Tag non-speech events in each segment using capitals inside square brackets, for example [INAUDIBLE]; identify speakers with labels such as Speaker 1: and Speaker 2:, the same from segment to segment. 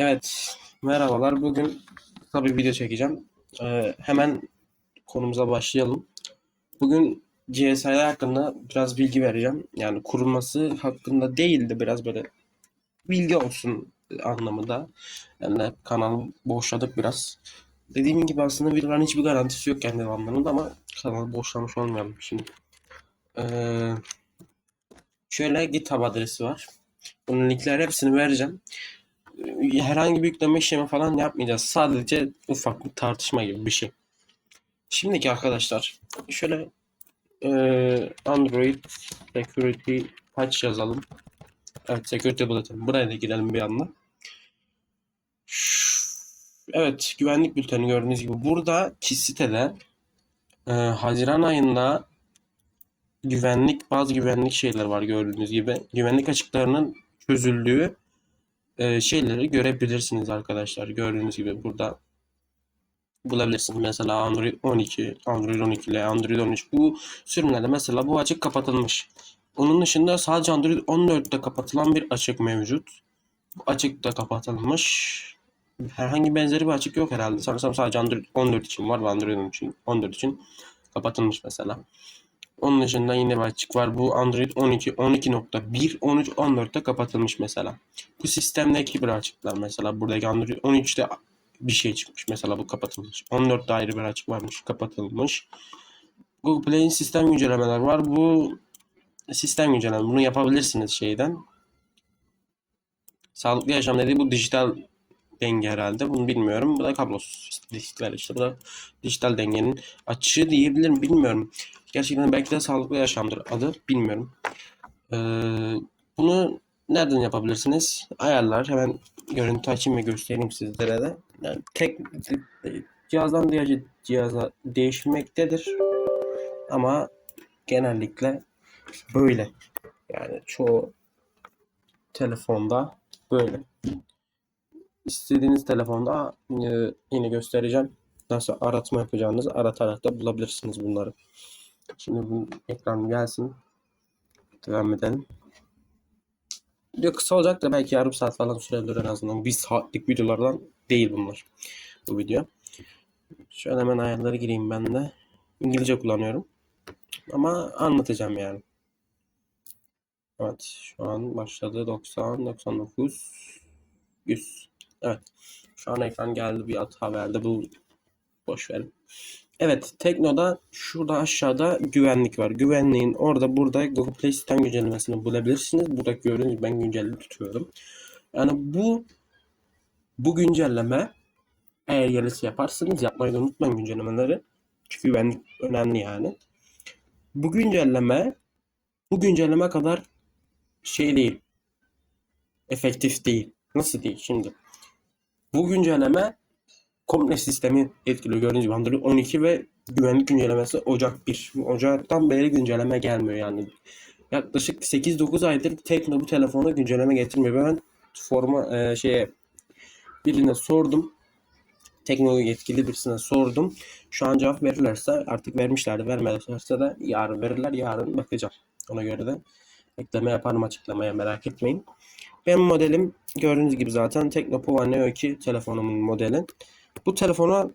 Speaker 1: Evet, merhabalar. Bugün kısa bir video çekeceğim. Ee, hemen konumuza başlayalım. Bugün GSI hakkında biraz bilgi vereceğim. Yani kurulması hakkında değil de biraz böyle bilgi olsun anlamında. Yani kanalı boşladık biraz. Dediğim gibi aslında videoların hiçbir garantisi yok kendi anlamında ama kanalı boşlamış olmayalım şimdi. Ee, şöyle GitHub adresi var. Bunun linkleri hepsini vereceğim herhangi bir yükleme işlemi falan yapmayacağız. Sadece ufak bir tartışma gibi bir şey. Şimdiki arkadaşlar şöyle e, Android Security Patch yazalım. Evet Security Bulletin. Buraya da girelim bir anda. Evet güvenlik bülteni gördüğünüz gibi buradaki sitede e, Haziran ayında güvenlik bazı güvenlik şeyler var gördüğünüz gibi. Güvenlik açıklarının çözüldüğü e, şeyleri görebilirsiniz arkadaşlar. Gördüğünüz gibi burada bulabilirsiniz. Mesela Android 12, Android 12 ile Android 13 bu sürümlerde mesela bu açık kapatılmış. Onun dışında sadece Android 14'te kapatılan bir açık mevcut. Bu açık da kapatılmış. Herhangi benzeri bir açık yok herhalde. Sanırsam sadece Android 14 için var ve Android 13 için, 14 için kapatılmış mesela. Onun dışında yine bir açık var. Bu Android 12, 12.1, 13, 14'te kapatılmış mesela. Bu sistemdeki bir açıklar mesela. Buradaki Android 13'te bir şey çıkmış. Mesela bu kapatılmış. 14'te ayrı bir açık varmış. Kapatılmış. Google Play'in sistem güncellemeler var. Bu sistem güncelleme. Bunu yapabilirsiniz şeyden. Sağlıklı yaşam dediği bu dijital denge herhalde. Bunu bilmiyorum. Bu da kablosuz dijital işte. Bu da dijital dengenin açığı diyebilirim. Bilmiyorum. Gerçekten belki de sağlıklı yaşamdır adı. Bilmiyorum. Ee, bunu nereden yapabilirsiniz? Ayarlar. Hemen görüntü açayım ve göstereyim sizlere de. Yani tek cihazdan diğer cihaza değişmektedir. Ama genellikle böyle. Yani çoğu telefonda böyle. İstediğiniz telefonda e, yine göstereceğim. Nasıl aratma yapacağınızı aratarak da bulabilirsiniz bunları. Şimdi bu ekran gelsin. Devam edelim. Video kısa olacak da belki yarım saat falan sürebilir en azından. Bir saatlik videolardan değil bunlar. Bu video. Şöyle hemen ayarları gireyim ben de. İngilizce kullanıyorum. Ama anlatacağım yani. Evet şu an başladı 90, 99, 100. Evet. Şu an ekran geldi bir hata verdi. Bu boş verin. Evet, Tekno'da şurada aşağıda güvenlik var. Güvenliğin orada burada Google Play sistem güncellemesini bulabilirsiniz. Burada gördüğünüz ben güncelle tutuyorum. Yani bu bu güncelleme eğer yerlisi yaparsınız yapmayı da unutmayın güncellemeleri. Çünkü güvenlik önemli yani. Bu güncelleme bu güncelleme kadar şey değil. Efektif değil. Nasıl değil şimdi? Bu güncelleme komple sistemi etkiliyor. Gördüğünüz gibi Android 12 ve güvenlik güncellemesi Ocak 1. Ocaktan beri güncelleme gelmiyor yani. Yaklaşık 8-9 aydır Tekno bu telefona güncelleme getirmiyor. Ben forma e, şeye birine sordum. Teknoloji yetkili birisine sordum. Şu an cevap verirlerse artık vermişlerdi. Vermezlerse de yarın verirler. Yarın bakacağım. Ona göre de ekleme yaparım açıklamaya merak etmeyin. Benim modelim gördüğünüz gibi zaten Teknopova Neo 2 telefonumun modeli. Bu telefona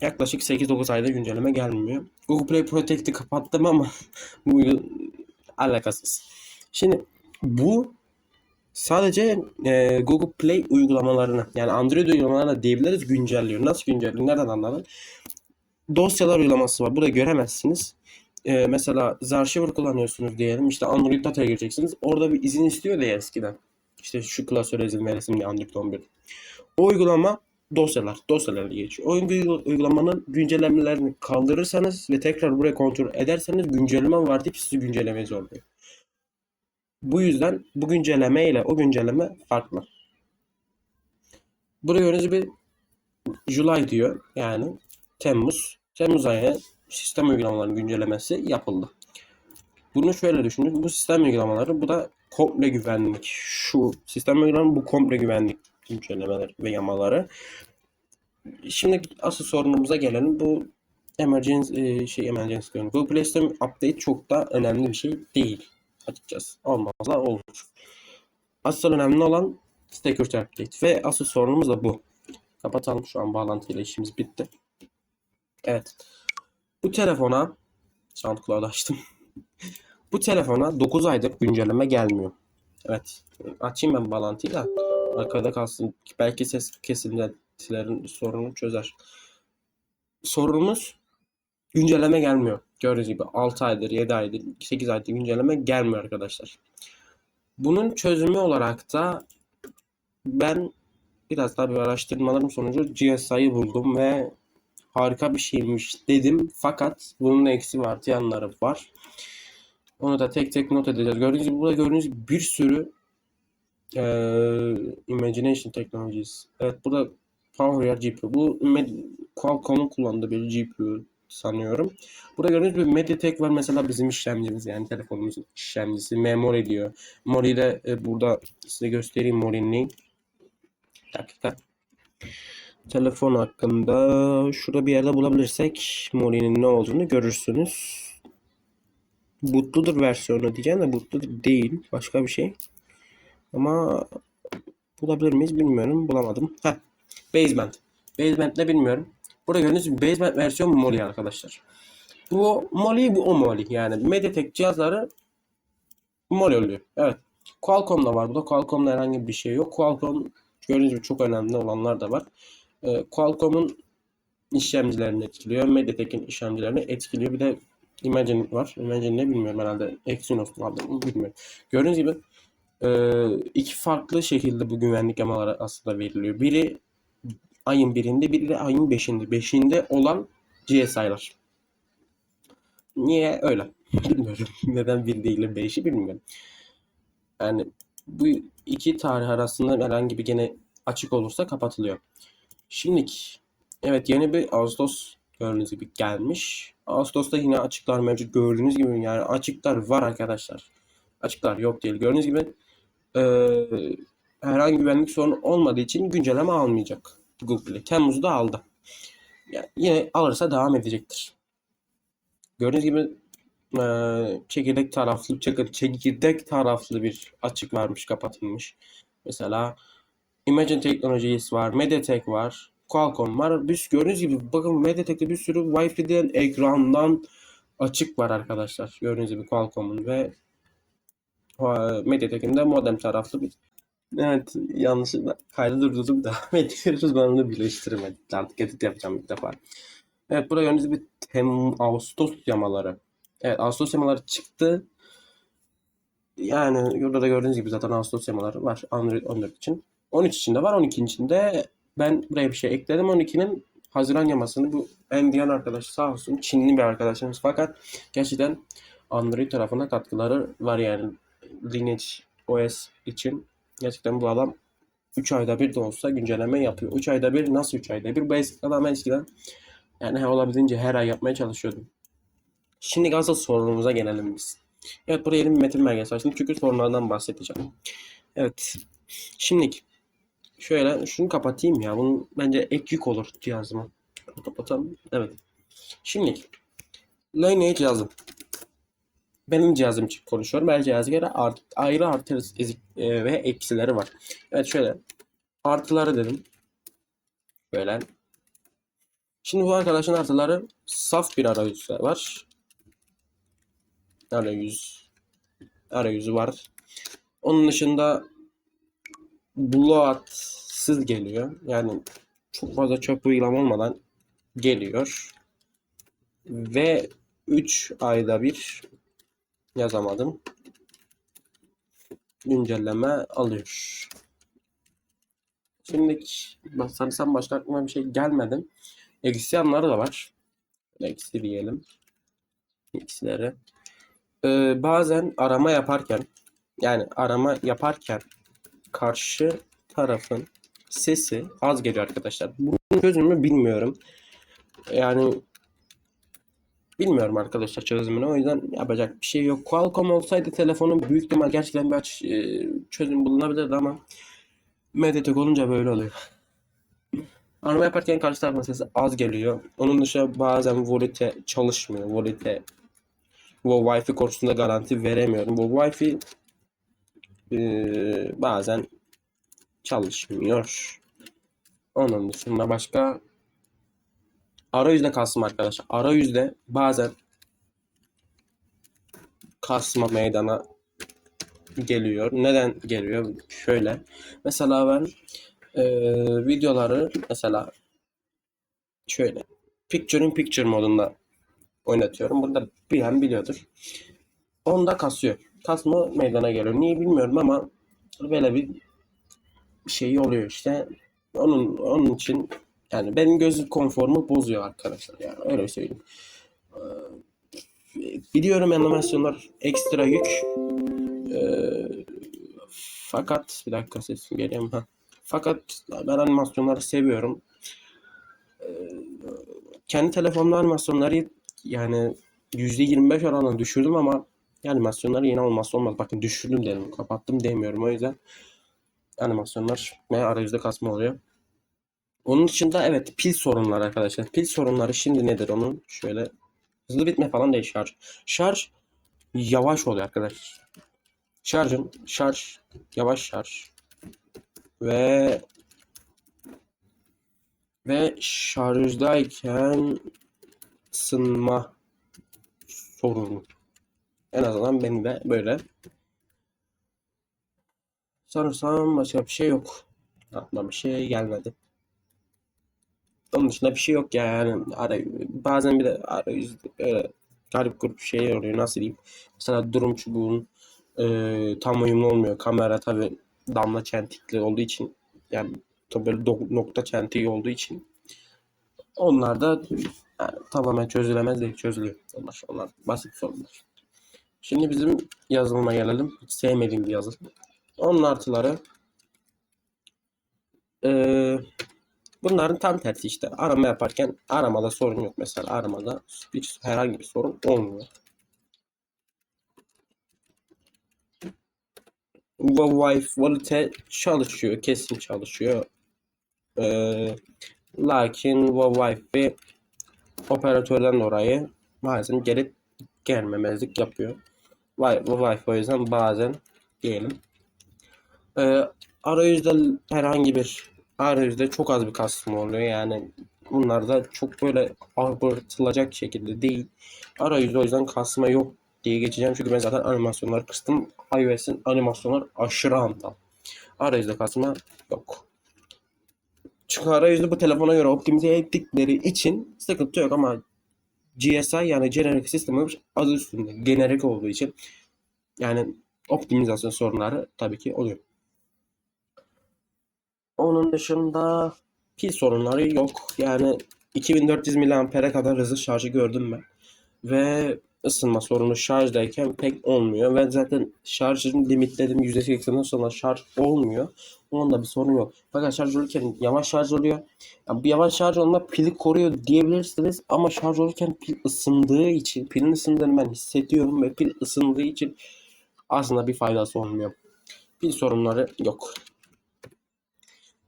Speaker 1: yaklaşık 8-9 ayda güncelleme gelmiyor. Google Play Protect'i kapattım ama [LAUGHS] bu alakasız. Şimdi bu sadece e, Google Play uygulamalarını yani Android uygulamalarına diyebiliriz güncelliyor. Nasıl güncelliyor? Nereden anladın? Dosyalar uygulaması var. Burada göremezsiniz. E, mesela Zarshiver kullanıyorsunuz diyelim. İşte Android Data'ya gireceksiniz. Orada bir izin istiyor ya eskiden. İşte şu klasöre izin veresin diye Android 11. O uygulama dosyalar, dosyalarla geçiyor. O uygulamanın güncellemelerini kaldırırsanız ve tekrar buraya kontrol ederseniz güncelleme var deyip sizi güncellemeyi zorluyor. Bu yüzden bu güncelleme ile o güncelleme farklı. Buraya gördüğünüz bir July diyor. Yani Temmuz. Temmuz ayı sistem uygulamalarının güncellemesi yapıldı. Bunu şöyle düşünün. Bu sistem uygulamaları bu da komple güvenlik. Şu sistem uygulamaları bu komple güvenlik güncellemeler ve yamaları. Şimdi asıl sorunumuza gelelim. Bu emergency şey emergency diyorum. Google Play Store update çok da önemli bir şey değil açıkçası. Olmazsa olur. Asıl önemli olan Security Update. Ve asıl sorunumuz da bu. Kapatalım şu an bağlantıyla işimiz bitti. Evet. Bu telefona SoundCloud açtım. [LAUGHS] Bu telefona 9 aydır güncelleme gelmiyor. Evet. Açayım ben bağlantıyı da arkada kalsın. Belki ses kesintilerin sorunu çözer. Sorunumuz güncelleme gelmiyor. Gördüğünüz gibi 6 aydır, 7 aydır, 8 aydır güncelleme gelmiyor arkadaşlar. Bunun çözümü olarak da ben biraz daha bir araştırmalarım sonucu GSI'yi buldum ve harika bir şeymiş dedim. Fakat bunun eksi ve artı yanları var. Onu da tek tek not edeceğiz. Gördüğünüz gibi burada gördüğünüz bir sürü eee, Imagination Technologies. Evet burada Power GPU. Bu Qualcomm'un kullandığı bir GPU sanıyorum. Burada gördüğünüz gibi Mediatek var mesela bizim işlemcimiz yani telefonumuzun işlemcisi. Memory diyor. Mori de e, burada size göstereyim Mori'nin dakika. Telefon hakkında şurada bir yerde bulabilirsek Mori'nin ne olduğunu görürsünüz. Bootludur versiyonu diyeceğim de bootludur değil. Başka bir şey. Ama bulabilir miyiz bilmiyorum. Bulamadım. Heh. Basement. Basement ne bilmiyorum. Burada gördüğünüz gibi Basement versiyon Moli arkadaşlar. Bu Moli bu o Moli. Yani Mediatek cihazları Moli oluyor. Evet. Qualcomm'da var. Burada Qualcomm'da herhangi bir şey yok. Qualcomm gördüğünüz gibi çok önemli olanlar da var. Ee, Qualcomm'un işlemcilerini etkiliyor. Mediatek'in işlemcilerini etkiliyor. Bir de Imagine var. Imagine ne bilmiyorum herhalde. Exynos vardı bilmiyorum. Gördüğünüz gibi iki farklı şekilde bu güvenlik yamaları aslında veriliyor. Biri ayın birinde, biri de ayın beşinde. Beşinde olan GSI'lar. Niye öyle? Bilmiyorum. [LAUGHS] Neden bir değil de beşi bilmiyorum. Yani bu iki tarih arasında herhangi bir gene açık olursa kapatılıyor. Şimdiki evet yeni bir Ağustos gördüğünüz gibi gelmiş. Ağustos'ta yine açıklar mevcut gördüğünüz gibi yani açıklar var arkadaşlar. Açıklar yok değil. Gördüğünüz gibi eee, herhangi güvenlik sorunu olmadığı için güncelleme almayacak Google. Temmuz'da aldı. Yani yine alırsa devam edecektir. Gördüğünüz gibi eee, çekirdek taraflı çekir- çekirdek taraflı bir açık varmış kapatılmış. Mesela Imagine Technologies var, Mediatek var, Qualcomm var. Biz gördüğünüz gibi bakın Mediatek'te bir sürü Wi-Fi'den ekrandan açık var arkadaşlar. Gördüğünüz gibi Qualcomm'un ve e, Mediatek'in de modem taraflı bir Evet yanlışlıkla kaydı durdurdum devam [LAUGHS] ediyoruz. Ben onu birleştirmedim. Artık edit yapacağım bir defa. Evet burada gördüğünüz gibi Tem Ağustos yamaları. Evet Ağustos yamaları çıktı. Yani burada da gördüğünüz gibi zaten Ağustos yamaları var Android 14 için. 13 için de var 12 için de ben buraya bir şey ekledim. 12'nin Haziran yamasını bu Endian arkadaş sağ olsun Çinli bir arkadaşımız fakat gerçekten Android tarafına katkıları var yani Lineage OS için gerçekten bu adam 3 ayda bir de olsa güncelleme yapıyor. 3 ayda bir nasıl 3 ayda bir? Basic adam eskiden yani olabildiğince her ay yapmaya çalışıyordum. Şimdi asıl sorunumuza gelelim biz. Evet buraya yeni bir metin belgesi açtım çünkü sorunlardan bahsedeceğim. Evet. Şimdi şöyle şunu kapatayım ya. Bunun bence ek yük olur cihazıma. Kapatalım. Evet. Şimdi Lineage yazdım. Benim cihazım için konuşuyorum. Her cihaza göre art, ayrı artı e, ve eksileri var. Evet şöyle. Artıları dedim. Böyle. Şimdi bu arkadaşın artıları saf bir arayüzü var. Arayüz. Arayüzü var. Onun dışında bloatsız geliyor. Yani çok fazla çöp uygulama olmadan geliyor. Ve 3 ayda bir yazamadım. Güncelleme alıyor. Şimdi sanırsam başka aklıma bir şey gelmedi. Eksi yanları da var. Eksi diyelim. Eksileri. Ee, bazen arama yaparken yani arama yaparken karşı tarafın sesi az geliyor arkadaşlar. Bunun çözümü bilmiyorum. Yani bilmiyorum arkadaşlar çözümünü. O yüzden yapacak bir şey yok. Qualcomm olsaydı telefonun büyük ihtimal gerçekten bir e, çözüm bulunabilirdi ama Mediatek olunca böyle oluyor. Arama yaparken karşı tarafın sesi az geliyor. Onun dışında bazen volite çalışmıyor. Volite bu Wi-Fi konusunda garanti veremiyorum. Bu Wi-Fi e, bazen çalışmıyor. Onun dışında başka arayüzde kasma arkadaşlar. Arayüzde bazen kasma meydana geliyor. Neden geliyor? Şöyle. Mesela ben eee, videoları mesela şöyle picture in picture modunda oynatıyorum. Burada bilen biliyordur. Onda kasıyor. Kasma meydana geliyor. Niye bilmiyorum ama böyle bir şey oluyor işte. Onun onun için yani benim göz konforumu bozuyor arkadaşlar. Yani öyle söyleyeyim. Ee, biliyorum animasyonlar ekstra yük. Ee, fakat bir dakika sesim geliyor mu? Fakat ben animasyonları seviyorum. Ee, kendi telefonumda animasyonları yani %25 oranla düşürdüm ama animasyonları yine olmazsa olmaz. Bakın düşürdüm dedim. Kapattım demiyorum. O yüzden animasyonlar ve arayüzde kasma oluyor. Onun dışında evet pil sorunları arkadaşlar. Pil sorunları şimdi nedir onun? Şöyle hızlı bitme falan değil şarj. Şarj yavaş oluyor arkadaşlar. Şarjın şarj yavaş şarj ve ve şarjdayken ısınma sorunu. En azından benim de böyle. Sanırsam başka bir şey yok. Aklıma bir şey gelmedi. Onun dışında bir şey yok ya yani. Ara, bazen bir de arayüz böyle garip grup şey oluyor nasıl diyeyim. Mesela durum çubuğun e, tam uyumlu olmuyor. Kamera tabi damla çentikli olduğu için yani tabi böyle nokta çentiği olduğu için onlar da yani, tamamen çözülemez değil çözülüyor. Onlar, onlar basit sorunlar. Şimdi bizim yazılıma gelelim. Hiç sevmediğim bir yazılım. Onun artıları eee Bunların tam tersi işte. Arama yaparken aramada sorun yok. Mesela aramada bir herhangi bir sorun olmuyor. Huawei Volite çalışıyor. Kesin çalışıyor. Ee, lakin Huawei operatörden dolayı bazen gelip gelmemezlik yapıyor. Huawei o yüzden bazen diyelim. Ee, arayüzde herhangi bir arayüzde çok az bir kasma oluyor. Yani bunlar da çok böyle abartılacak şekilde değil. Arayüzde o yüzden kasma yok diye geçeceğim. Çünkü ben zaten animasyonları kıstım. iOS'in animasyonlar aşırı hantal. Arayüzde kasma yok. Çünkü arayüzü bu telefona göre optimize ettikleri için sıkıntı yok ama GSI yani Generic System adı üstünde. Generik olduğu için yani optimizasyon sorunları tabii ki oluyor. Onun dışında pil sorunları yok. Yani 2400 mAh'e kadar hızlı şarjı gördüm ben. Ve ısınma sorunu şarjdayken pek olmuyor. Ve zaten şarjını limitledim. %80'den sonra şarj olmuyor. Onda bir sorun yok. Fakat şarj olurken yavaş şarj oluyor. Yani bu yavaş şarj olma pili koruyor diyebilirsiniz. Ama şarj olurken pil ısındığı için, pilin ısındığını ben hissediyorum. Ve pil ısındığı için aslında bir faydası olmuyor. Pil sorunları yok.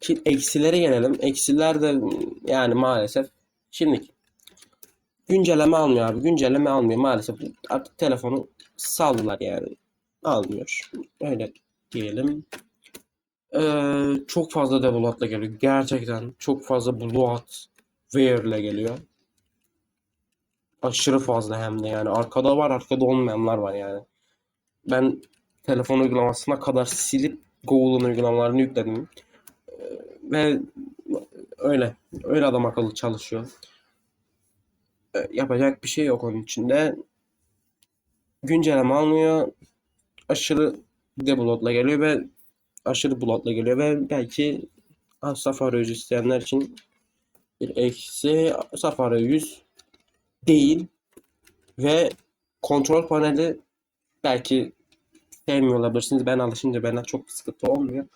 Speaker 1: Şimdi gelelim. Eksiler de yani maalesef şimdi güncelleme almıyor abi. Güncelleme almıyor maalesef. Artık telefonu saldılar yani. Almıyor. Öyle diyelim. Ee, çok fazla develop'la geliyor. Gerçekten çok fazla bloat wear ile geliyor. Aşırı fazla hem de yani. Arkada var arkada olmayanlar var yani. Ben telefon uygulamasına kadar silip Google'un uygulamalarını yükledim. Ve öyle. Öyle adam akıllı çalışıyor. E, Yapacak bir şey yok onun içinde. Güncelleme almıyor. Aşırı debloatla geliyor ve aşırı bloatla geliyor ve belki Safari 100 isteyenler için bir eksi Safari 100 değil ve kontrol paneli belki sevmiyor olabilirsiniz. Ben alışınca benden çok sıkıntı olmuyor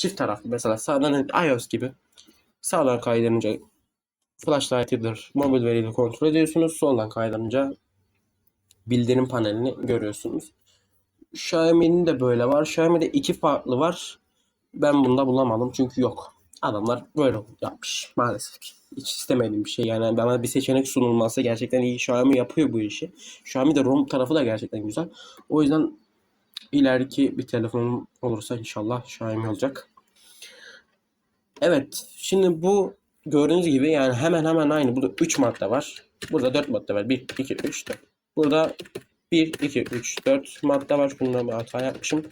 Speaker 1: çift taraflı mesela sağdan iOS gibi sağdan kaydırınca flashlight'ıdır mobil veriyle kontrol ediyorsunuz. Soldan kaydırınca bildirim panelini görüyorsunuz. Xiaomi'nin de böyle var. Xiaomi'de iki farklı var. Ben bunda bulamadım çünkü yok. Adamlar böyle yapmış maalesef. Hiç istemediğim bir şey. Yani bana bir seçenek sunulması gerçekten iyi. Xiaomi yapıyor bu işi. Xiaomi de ROM tarafı da gerçekten güzel. O yüzden ileriki bir telefonum olursa inşallah Xiaomi olacak. Evet. Şimdi bu gördüğünüz gibi yani hemen hemen aynı. Burada 3 madde var. Burada 4 madde var. 1, 2, 3, 4. Burada 1, 2, 3, 4 madde var. Bundan bir hata yapmışım.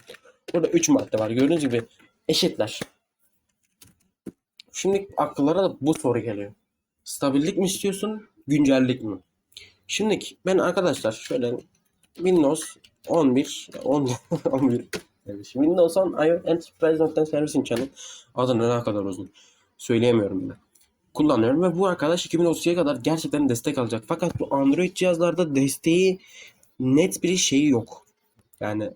Speaker 1: Burada 3 madde var. Gördüğünüz gibi eşitler. Şimdi akıllara da bu soru geliyor. Stabillik mi istiyorsun? Güncellik mi? Şimdi ben arkadaşlar şöyle Windows 11 10 11 evet, Windows 10 iOS Enterprise Nokta Service Channel adı ne kadar uzun söyleyemiyorum bile. Kullanıyorum ve bu arkadaş 2032'ye kadar gerçekten destek alacak. Fakat bu Android cihazlarda desteği net bir şeyi yok. Yani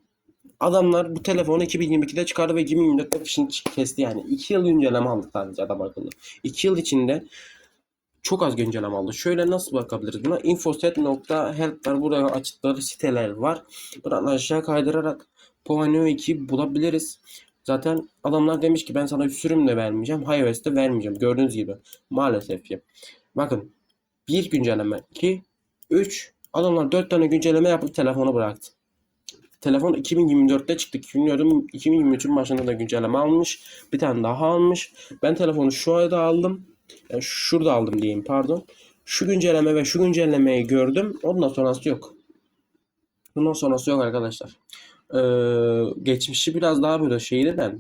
Speaker 1: adamlar bu telefonu 2022'de çıkardı ve 2024'te fişini kesti yani. 2 yıl güncelleme aldı sadece adam akıllı. 2 yıl içinde çok az güncelleme aldı. Şöyle nasıl bakabiliriz buna? Infoset.help var. Burada açıkları siteler var. Buradan aşağı kaydırarak Powanio 2 bulabiliriz. Zaten adamlar demiş ki ben sana sürüm de vermeyeceğim. iOS'te vermeyeceğim. Gördüğünüz gibi. Maalesef ki. Bakın. Bir güncelleme. 2. 3. Adamlar 4 tane güncelleme yapıp telefonu bıraktı. Telefon 2024'te çıktı. 2024'ün 2023'ün başında da güncelleme almış. Bir tane daha almış. Ben telefonu şu ayda aldım. Yani şurada aldım diyeyim pardon. Şu güncelleme ve şu güncellemeyi gördüm. Ondan sonrası yok. Bundan sonrası yok arkadaşlar. Ee, geçmişi biraz daha böyle şeydi de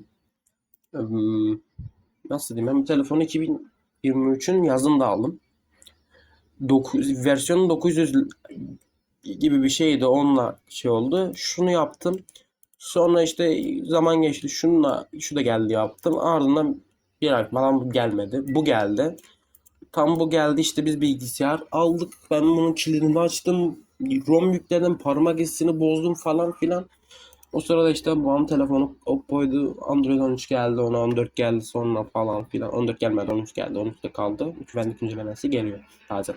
Speaker 1: hmm, nasıl diyeyim ben bu telefonu 2023'ün yazında aldım. 9, versiyonu 900 gibi bir şeydi onunla şey oldu. Şunu yaptım. Sonra işte zaman geçti. Şununla şu da geldi yaptım. Ardından bir ay falan bu gelmedi. Bu geldi. Tam bu geldi işte biz bilgisayar aldık. Ben bunun kilidini açtım. ROM yükledim. Parmak izini bozdum falan filan. O sırada işte babam telefonu Oppo'ydu. Android 13 geldi. Ona 14 geldi sonra falan filan. 14 gelmedi 13 geldi. 13'te kaldı. Güvenlik güncellemesi geliyor taze.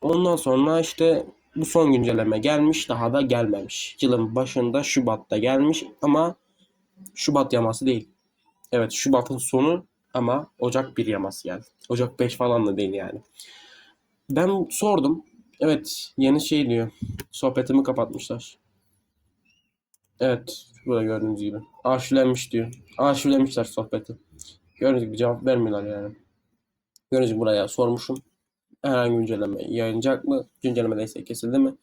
Speaker 1: Ondan sonra işte bu son güncelleme gelmiş. Daha da gelmemiş. Yılın başında Şubat'ta gelmiş ama Şubat yaması değil. Evet Şubat'ın sonu ama Ocak 1 yaması yani. Ocak 5 falan da değil yani. Ben sordum. Evet yeni şey diyor. Sohbetimi kapatmışlar. Evet burada gördüğünüz gibi. Arşivlenmiş diyor. Arşivlemişler sohbeti. Gördüğünüz gibi cevap vermiyorlar yani. Gördüğünüz gibi buraya sormuşum. Herhangi güncelleme yayınlayacak mı? Güncellemedeyse kesildi mi?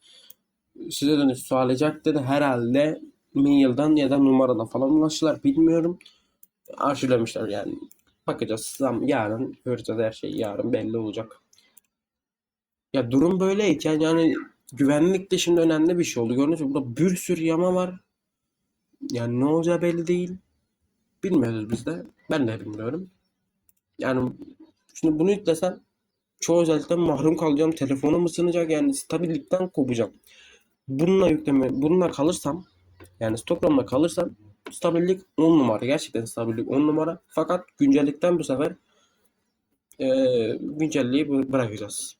Speaker 1: Size dönüş sağlayacak dedi. Herhalde mailden ya da numaradan falan ulaştılar. Bilmiyorum. Arşivlemişler yani. Bakacağız. Yarın göreceğiz her şey. Yarın belli olacak. Ya durum böyleyken yani güvenlik de şimdi önemli bir şey oldu. Gördüğünüz gibi burada bir sürü yama var. Yani ne olacağı belli değil. Bilmiyoruz biz de. Ben de bilmiyorum. Yani şimdi bunu yüklesem çoğu özellikten mahrum kalacağım. Telefonum ısınacak yani stabillikten kopacağım. Bununla yükleme, bununla kalırsam yani Stockholm'da kalırsam stabillik 10 numara. Gerçekten stabillik 10 numara. Fakat güncellikten bu sefer e, güncelliği bı- bırakacağız.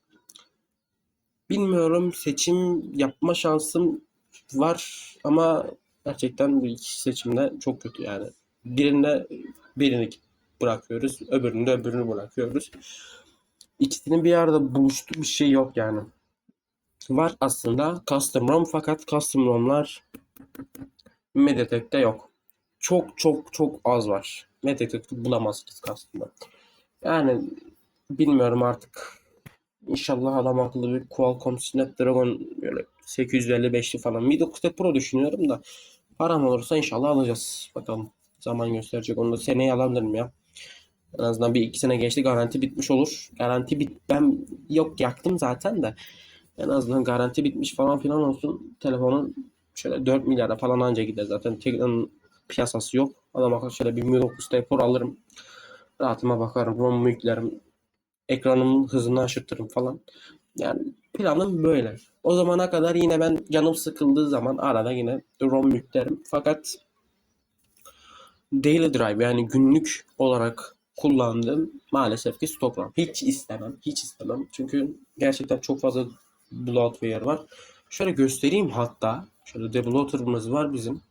Speaker 1: Bilmiyorum seçim yapma şansım var ama gerçekten bu iki seçimde çok kötü yani. Birinde birini bırakıyoruz, öbüründe öbürünü bırakıyoruz. İkisinin bir arada buluştuğu bir şey yok yani. Var aslında custom ROM fakat custom ROM'lar Mediatek'te yok. Çok çok çok az var. Mediatek'te bulamazsınız custom'da. Yani bilmiyorum artık. İnşallah adam akıllı bir Qualcomm Snapdragon böyle 855'li falan. Mi 9 Pro düşünüyorum da param olursa inşallah alacağız. Bakalım. Zaman gösterecek. Onu da seneye alabilirim ya. En azından bir iki sene geçti garanti bitmiş olur. Garanti bit ben yok yaktım zaten de. En azından garanti bitmiş falan filan olsun. Telefonun şöyle 4 milyara falan anca gider zaten. Tekno'nun piyasası yok. Adam akıllı şöyle bir Mi 9 Pro alırım. Rahatıma bakarım. ROM'u yüklerim. Ekranımın hızını aşırtırım falan. Yani planım böyle. O zamana kadar yine ben canım sıkıldığı zaman arada yine ROM yüklerim. Fakat daily drive yani günlük olarak kullandığım maalesef ki stock RAM. Hiç istemem. Hiç istemem. Çünkü gerçekten çok fazla bloatware var. Şöyle göstereyim hatta. Şöyle debloater'ımız var bizim.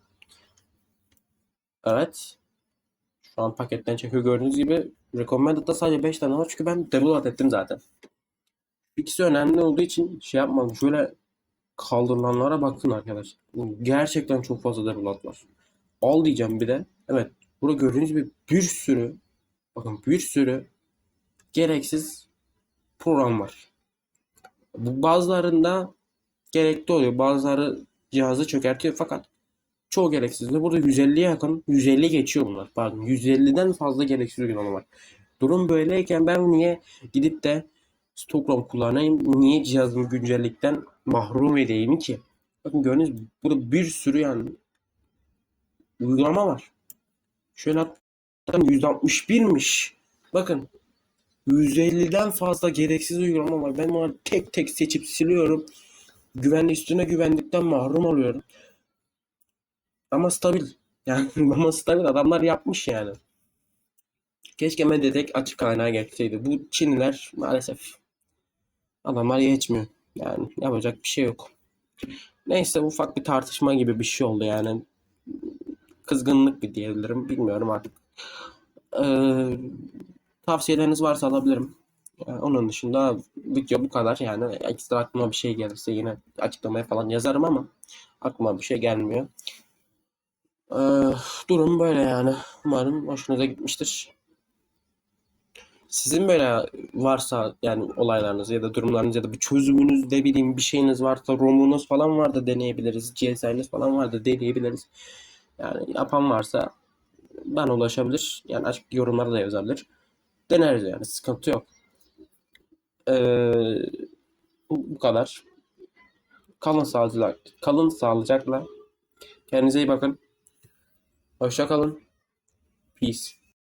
Speaker 1: Evet. Şu an paketten çekiyor gördüğünüz gibi. Recommended'da sadece 5 tane var çünkü ben debloat ettim zaten. İkisi önemli olduğu için şey yapmadım. Şöyle kaldırılanlara bakın arkadaşlar. Gerçekten çok fazla debloat var. Al diyeceğim bir de. Evet. Burada gördüğünüz gibi bir sürü Bakın bir sürü gereksiz program var. Bu bazılarında gerekli oluyor. Bazıları cihazı çökertiyor fakat çoğu gereksiz. Ve burada 150'ye yakın 150 geçiyor bunlar. Pardon 150'den fazla gereksiz uygulama var. Durum böyleyken ben niye gidip de Stockholm kullanayım? Niye cihazımı güncellikten mahrum edeyim ki? Bakın gördüğünüz gibi burada bir sürü yani uygulama var. Şöyle hatta 161'miş. Bakın 150'den fazla gereksiz uygulama var. Ben bunları tek tek seçip siliyorum. Güvenli üstüne güvenlikten mahrum oluyorum. Ama stabil. Yani [LAUGHS] ama stabil adamlar yapmış yani. Keşke Mededek açık kaynağı geçseydi. Bu Çinliler maalesef adamlar geçmiyor. Yani yapacak bir şey yok. Neyse ufak bir tartışma gibi bir şey oldu yani. Kızgınlık bir diyebilirim. Bilmiyorum artık. Ee, tavsiyeleriniz varsa alabilirim. Yani onun dışında video bu kadar. Yani ekstra aklıma bir şey gelirse yine açıklamaya falan yazarım ama aklıma bir şey gelmiyor. Ee, durum böyle yani. Umarım hoşunuza gitmiştir. Sizin böyle varsa yani olaylarınız ya da durumlarınız ya da bir çözümünüz ne bileyim bir şeyiniz varsa romunuz falan var da deneyebiliriz. GSI'niz falan var da deneyebiliriz. Yani yapan varsa bana ulaşabilir. Yani açık yorumlara da yazabilir. Deneriz yani sıkıntı yok. Ee, bu kadar. Kalın sağlıcakla, kalın sağlıcakla. Kendinize iyi bakın. Hoşça kalın. Peace.